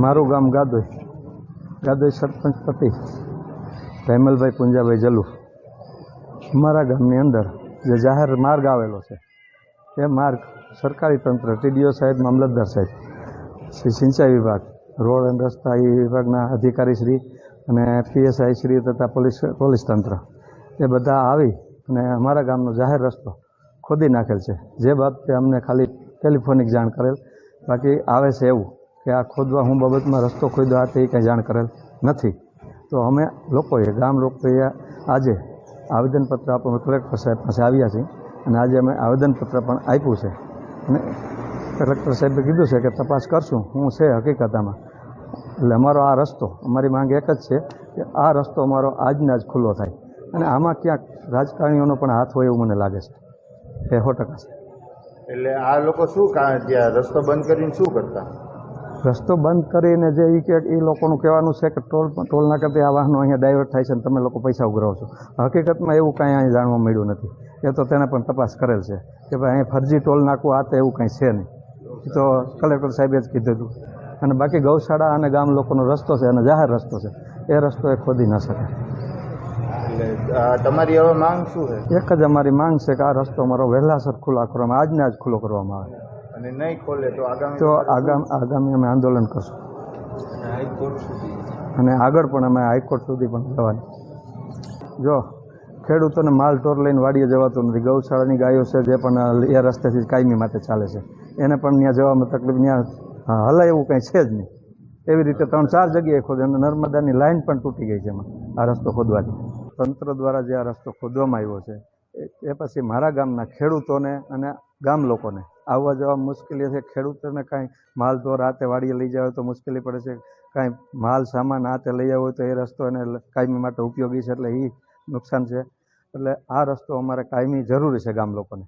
મારું ગામ ગાદોઈ. ગાદોઈ સરપંચ પતિ. ભેમલભાઈ પુંજાભાઈ જલુ અમારા ગામની અંદર જે જાહેર માર્ગ આવેલો છે, એ માર્ગ સરકારી તંત્ર, ટીડીઓ સાહેબ, મામલતદાર સાહેબ, શ્રી સિંચાઈ વિભાગ, રોડ અને રસ્તા એ વિભાગના અધિકારી શ્રી અને પીએસઆઈ શ્રી તથા પોલીસ પોલીસ તંત્ર. એ બધા આવી અને અમારા ગામનો જાહેર રસ્તો ખોદી નાખેલ છે. જે બાબતે અમને ખાલી ટેલિફોનિક જાણ કરેલ. બાકી આવે છે એવું. કે આ ખોદવા હું બાબતમાં રસ્તો ખોદ્યો, આ તે કંઈ જાણ કરેલ નથી. તો અમે લોકોએ, ગામ લોકોએ આજે આવેદનપત્ર આપવા કલેક્ટર સાહેબ પાસે આવ્યા છીએ અને આજે અમે આવેદનપત્ર પણ આપ્યું છે. અને કલેક્ટર સાહેબે કીધું છે કે તપાસ કરશું, હું છે હકીકતામાં. એટલે અમારો આ રસ્તો, અમારી માંગ એક જ છે કે આ રસ્તો અમારો આજને આજ ખુલ્લો થાય. અને આમાં ક્યાંક રાજકારણીઓનો પણ હાથ હોય એવું મને લાગે છે. એ સો ટકા છે. એટલે આ લોકો શું રસ્તો બંધ કરીને શું કરતા? રસ્તો બંધ કરીને જે એ કે એ લોકોનું કહેવાનું છે કે ટોલ ટોલ નાકાથી આ વાહનો અહીંયા ડાયવર્ટ થાય છે અને તમે લોકો પૈસા ઉઘરાવો છો. હકીકતમાં એવું કાંઈ અહીં જાણવા મળ્યું નથી. એ તો તેને પણ તપાસ કરેલ છે કે ભાઈ અહીં ફરજી ટોલ નાખવું આ તો એવું કાંઈ છે નહીં. તો કલેક્ટર સાહેબે જ કીધું હતું. અને બાકી ગૌશાળા અને ગામ લોકોનો રસ્તો છે અને જાહેર રસ્તો છે. એ રસ્તો એ ખોદી ન શકે. તમારી હવે માંગ શું છે? એક જ અમારી માંગ છે કે આ રસ્તો અમારો વહેલાસર ખુલ્લા કરવામાં આજને આજ ખુલ્લો કરવામાં આવે. અને નહીં ખોલે તો આગામી તો આગામ આગામી અમે આંદોલન કરશું. હાઈકોર્ટ સુધી? અને આગળ પણ અમે હાઈકોર્ટ સુધી પણ જવાની. જો ખેડૂતોને માલ ટોર લઈને વાડીએ જવાતું નથી. ગૌશાળાની ગાયો છે જે પણ એ રસ્તેથી કાયમી માટે ચાલે છે. એને પણ ત્યાં જવામાં તકલીફ ત્યાં હલાય એવું કંઈ છે જ નહીં. એવી રીતે ત્રણ ચાર જગ્યાએ ખોદે અને નર્મદાની લાઈન પણ તૂટી ગઈ છે એમાં આ રસ્તો ખોદવાથી. તંત્ર દ્વારા જે આ રસ્તો ખોદવામાં આવ્યો છે એ- એ પછી મારા ગામના ખેડૂતોને અને ગામ લોકોને આવવા જવા મુશ્કેલી છે ખેડૂતોને કાંઈ માલ તો રાતે વાડીએ લઈ જાય તો મુશ્કેલી પડે છે. કાંઈ માલ, સામાન હાથે લઈ આવ્યો તો એ રસ્તો એને કાયમી માટે ઉપયોગી છે એટલે એ નુકસાન છે. એટલે આ રસ્તો અમારે કાયમી જરૂરી છે ગામ લોકોને.